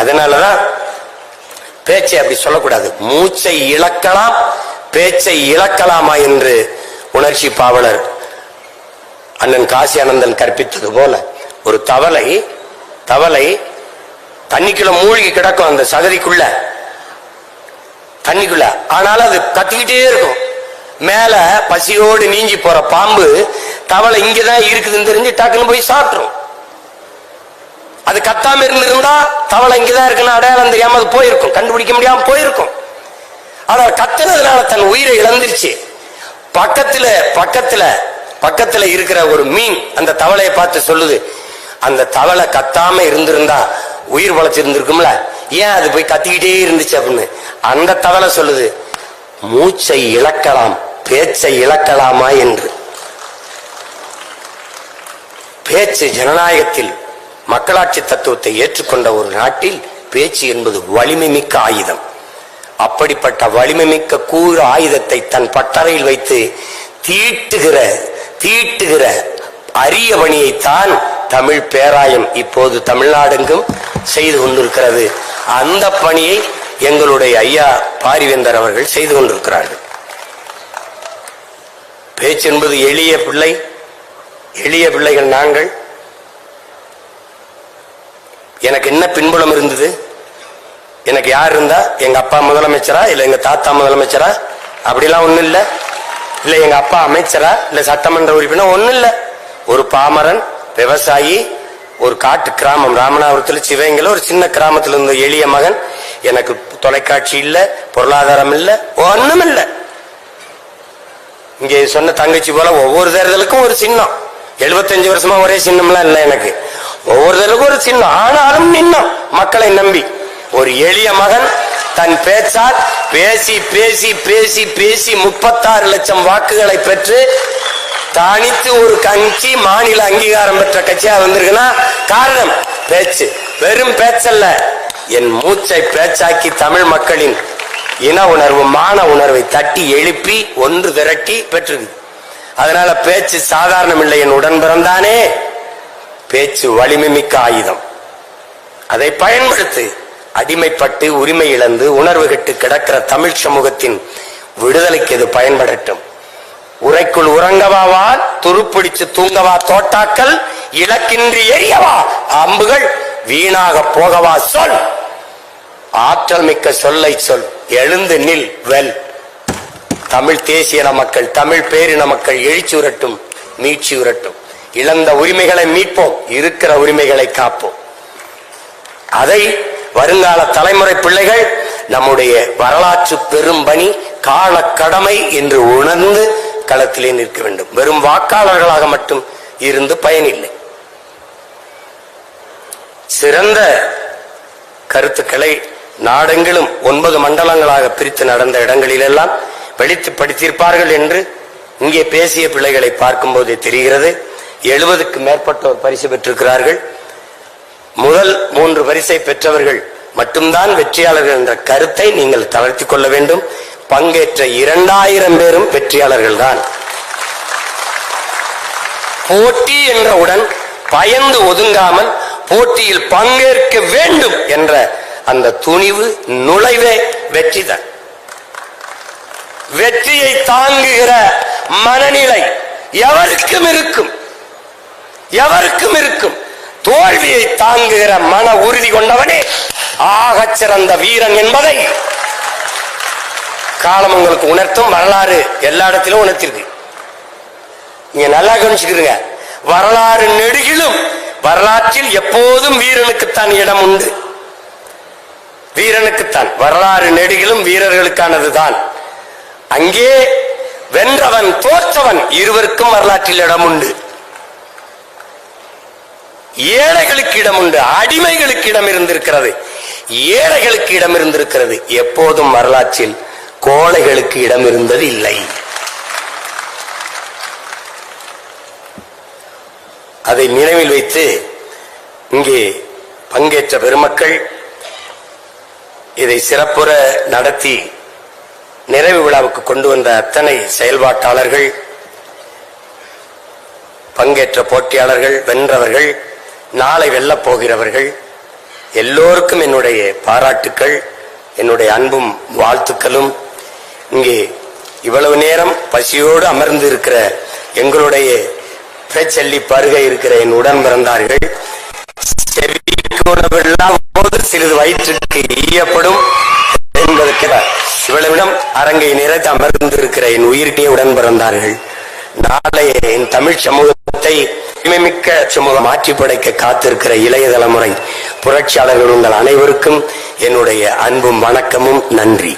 அதனாலதான் பேச்சை அப்படி சொல்லக்கூடாது. மூச்சை இழக்கலாம் பேச்சை இழக்கலாமா என்று உணர்ச்சி பாவலர் அண்ணன் காசி ஆனந்தன் கற்பித்தது போல ஒரு தவளை தவளை தண்ணிக்குள்ள மூழ்கி கிடக்கும் அந்த சகதிக்குள்ள தண்ணிக்குள்ள. ஆனாலும் அது கத்திக்கிட்டே இருக்கும். மேல பசியோடு நீஞ்சி போற பாம்பு தவளை இங்கதான் இருக்குதுன்னு தெரிஞ்சு டக்குன்னு போய் சாப்பிட்டுரும். அது கத்தாம இருந்திருந்தா தவளை இங்கதான் இருக்குன்னு அடையாளம் தெரியாம அது போயிருக்கும். கண்டுபிடிக்க முடியாம போயிருக்கும். ஆனா கத்துனதுனால தன் உயிரை இழந்துருச்சு. பக்கத்துல பக்கத்துல பக்கத்துல இருக்கிற ஒரு மீன் அந்த தவளையை பார்த்து சொல்லுது அந்த தவளை கத்தாம இருந்திருந்தா உயிர் வளைச்சிருந்திருக்கும்ல ஏன் அது போய் கத்திக்கிட்டே இருந்துச்சு? அப்படின்னு அந்த தவளை சொல்லுது மூச்சை இழக்கலாம் பேச்சை இழக்கலாமா? என்று. பேச்சு ஜனநாயகத்தில் மக்களாட்சி தத்துவத்தை ஏற்றுக்கொண்ட ஒரு நாட்டில் பேச்சு என்பது வலிமை மிக்க ஆயுதம். அப்படிப்பட்ட வலிமை மிக்க கூறு ஆயுதத்தை தன் பட்டறையில் வைத்து தீட்டுகிற தீட்டுகிற அரிய பணியைத்தான் தமிழ் பேராயம் இப்போது தமிழ்நாடெங்கும் செய்து கொண்டிருக்கிறது. அந்த பணியை எங்களுடைய ஐயா பாரிவேந்தர் அவர்கள் செய்து கொண்டிருக்கிறார்கள். பேச்சு என்பது எளிய பிள்ளை எளிய பிள்ளைகள் நாங்கள். எனக்கு என்ன பின்புலம் இருந்தது? எனக்கு யார் இருந்தா? எங்க அப்பா முதலமைச்சரா? இல்ல எங்க தாத்தா முதலமைச்சரா? அப்படிலாம் ஒண்ணும் இல்ல. இல்ல எங்க அப்பா அமைச்சரா? இல்ல சட்டமன்ற உறுப்பினர் ஒண்ணும் இல்ல. ஒரு பாமரன் விவசாயி ஒரு காட்டு கிராமம். ராமநாதபுரத்துல சிவகங்கையில ஒரு சின்ன கிராமத்துல இருந்த எளிய மகன். எனக்கு தொலைக்காட்சி இல்ல பொருளாதாரம் இல்ல ஒண்ணும் இல்ல. இங்கே சொன்ன தங்கச்சி போல ஒவ்வொரு தேர்தலுக்கும் ஒரு சின்னம். 75 வருஷமா ஒரே சின்னம்லாம் இல்லை எனக்கு. ஒவ்வொருத்தருக்கும் ஒரு சின்னம். ஆனாலும் நின்னம். மக்களை நம்பி. ஒரு எளிய மகன் தன் பேச்சால் பேசி பேசி பேசி பேசி முப்பத்தாறு லட்சம் வாக்குகளை பெற்று தனித்து ஒரு கட்சி மாநில அங்கீகாரம் பெற்ற கட்சியா வந்திருக்குன்னா காரணம் பேச்சு. வெறும் பேச்சல்ல. என் மூச்சை பேச்சாக்கி தமிழ் மக்களின் இன உணர்வு மான உணர்வை தட்டி எழுப்பி ஒன்று திரட்டி பெற்றது. அதனால பேச்சு சாதாரணம் இல்லை என் உடன் பிறந்தானே. பேச்சு வலிமை மிக்க ஆயுதம். அதை பயன்படுத்து அடிமைப்பட்டு உரிமை இழந்து உணர்வு கெட்டு கிடக்கிற தமிழ் சமூகத்தின் விடுதலைக்கு இது பயன்படட்டும். உரைக்குள் உறங்கவாவா துருப்பிடிச்சு தூங்கவா தோட்டாக்கள் இலக்கின்றி எரியவா அம்புகள் வீணாக போகவா சொல். ஆற்றல் மிக்க சொல்லை சொல் எழுந்து நில் வெல். தமிழ் தேசியன மக்கள் தமிழ் பேரின மக்கள் எழுச்சி உரட்டும் மீட்சி உரட்டும் இழந்த உரிமைகளை மீட்போம் இருக்கிற உரிமைகளை காப்போம். அதை வருங்கால தலைமுறை பிள்ளைகள் நம்முடைய வரலாற்று பெரும்பணி கால கடமை என்று உணர்ந்து களத்திலே நிற்க வேண்டும். வெறும் வாக்காளர்களாக மட்டும் இருந்து பயனில்லை. சிறந்த கருத்துக்களை நாடெங்கிலும் ஒன்பது மண்டலங்களாக பிரித்து நடந்த இடங்களிலெல்லாம் வெளித்து படித்திருப்பார்கள் என்று இங்கே பேசிய பிள்ளைகளை பார்க்கும்போதே தெரிகிறது. எழுபதுக்கு மேற்பட்டோர் பரிசு பெற்றிருக்கிறார்கள். முதல் மூன்று பரிசை பெற்றவர்கள் மட்டும்தான் வெற்றியாளர்கள் என்ற கருத்தை நீங்கள் தளர்த்தி கொள்ள வேண்டும். பங்கேற்ற இரண்டாயிரம் பேரும் வெற்றியாளர்கள் தான் போட்டி என்றவுடன் பயந்து ஒதுங்காமல் போட்டியில் பங்கேற்க வேண்டும் என்ற அந்த துணிவு நுழைவே வெற்றிதான். வெற்றியை தாங்குகிற மனநிலை எவருக்கும் இருக்கும். எவருக்கும் இருக்கும். தோல்வியை தாங்குகிற மன உறுதி கொண்டவனே ஆகச் சிறந்த வீரன் என்பதை காலம் உங்களுக்கு உணர்த்தும் வரலாறு எல்லா இடத்திலும் உணர்த்திருக்கு. நீங்க நல்லா கவனிச்சுக்கிறீங்க வரலாறு நெடுகிலும் வரலாற்றில் எப்போதும் வீரனுக்குத்தான் இடம் உண்டு. வீரனுக்குத்தான். வரலாறு நெடுகிலும் வீரர்களுக்கானதுதான். அங்கே வென்றவன் தோற்றவன் இருவருக்கும் வரலாற்றில் இடம் உண்டு. ஏழைகளுக்கு இடம் உண்டு அடிமைகளுக்கு இடம் இருந்திருக்கிறது ஏழைகளுக்கு இடம் இருந்திருக்கிறது எப்போதும் வரலாற்றில் கோழைகளுக்கு இடம் இருந்தது இல்லை. அதை நினைவில் வைத்து இங்கே பங்கேற்ற பெருமக்கள் இதை சிறப்புற நடத்தி நிறைவு விழாவுக்கு கொண்டு வந்த அத்தனை செயல்பாட்டாளர்கள் பங்கேற்ற போட்டியாளர்கள் வென்றவர்கள் நாளை வெல்லப் போகிறவர்கள் எல்லோருக்கும் என்னுடைய பாராட்டுக்கள் என்னுடைய அன்பும் வாழ்த்துக்களும். இங்கே இவ்வளவு நேரம் பசியோடு அமர்ந்து இருக்கிற எங்களுடைய பிரச்சல்லி பருக இருக்கிற என் உடன் பிறந்தார்கள். போது சிறிது வயிற்றுக்கு ஈயப்படும் என்பதற்கு இவ்வளவிடம் அரங்கை நிறைத்து அமர்ந்து இருக்கிற என் உயிர்க்கே உடன் பிறந்தார்கள். நாளைய என் தமிழ் சமூக மிக்க சமூகம் மாற்றி படைக்க காத்திருக்கிற இளைய தலைமுறை புரட்சியாளர்கள் உங்கள் அனைவருக்கும் என்னுடைய அன்பும் வணக்கமும் நன்றி.